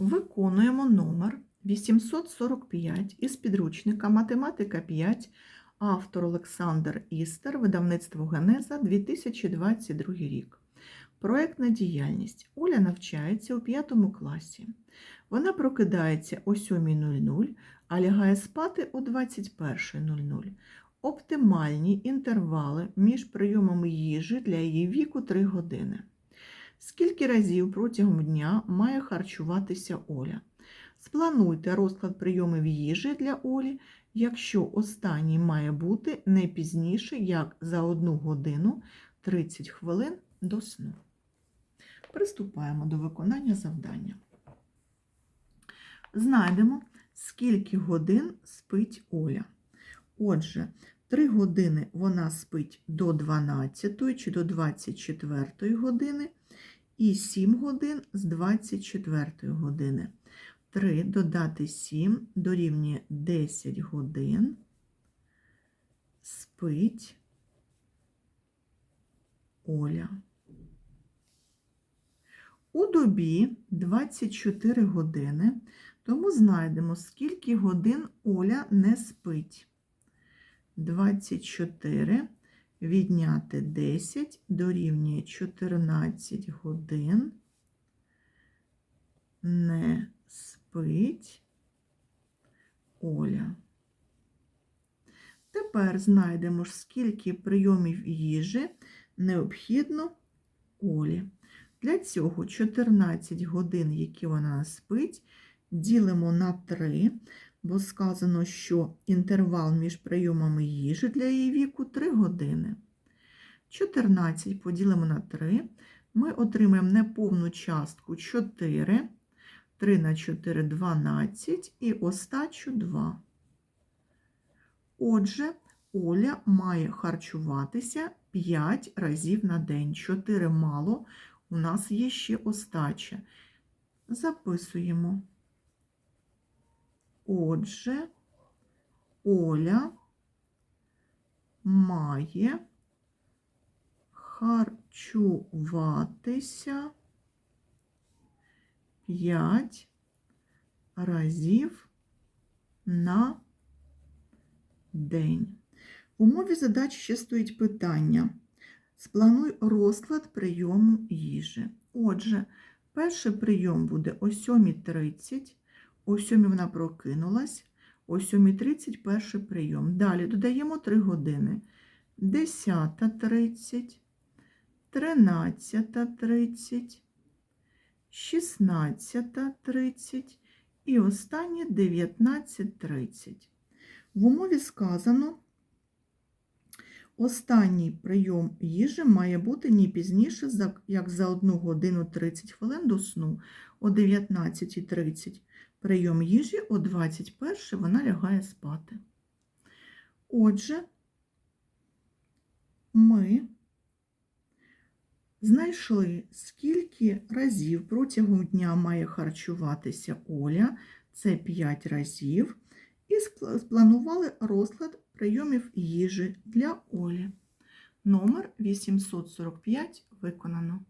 Виконуємо номер 845 із підручника Математика 5, автор Олександр Істер, видавництво Генеза 2022 рік. Проектна діяльність. Оля навчається у 5 класі. Вона прокидається о 7.00, а лягає спати о 21.00. Оптимальні інтервали між прийомами їжі для її віку 3 години. Скільки разів протягом дня має харчуватися Оля? Сплануйте розклад прийомів їжі для Олі, якщо останній має бути не пізніше, як за 1 годину 30 хвилин до сну. Приступаємо до виконання завдання. Знайдемо, скільки годин спить Оля. Отже, 3 години вона спить до 12 чи до 24 години, і 7 годин з 24 години. 3 додати 7 дорівнює 10 годин. Спить Оля. У добі 24 години, тому знайдемо, скільки годин Оля не спить. 24 відняти 10 дорівнює 14 годин. Не спить Оля. Тепер знайдемо, скільки прийомів їжі необхідно Олі. Для цього 14 годин, які вона спить, ділимо на 3, бо сказано, що інтервал між прийомами їжі для її віку 3 години. 14 поділимо на 3, ми отримаємо неповну частку 4, 3 на 4 – 12 і остачу 2. Отже, Оля має харчуватися 5 разів на день. 4 мало, у нас є ще остача. Записуємо. Отже, Оля має харчуватися 5 разів на день. В умові задачі ще стоїть питання. Сплануй розклад прийому їжі. Отже, перший прийом буде о 7.30, о 7 вона прокинулась, о 7.30 перший прийом. Далі додаємо 3 години. 10.30, 13.30, 16.30 і останнє 19.30. В умові сказано, останній прийом їжі має бути не пізніше, як за 1 годину 30 хвилин до сну о 19.30. Прийом їжі о 21 вона лягає спати. Отже, ми знайшли, скільки разів протягом дня має харчуватися Оля, це 5 разів, і спланували розклад прийомів їжі для Олі. Номер 845 виконано.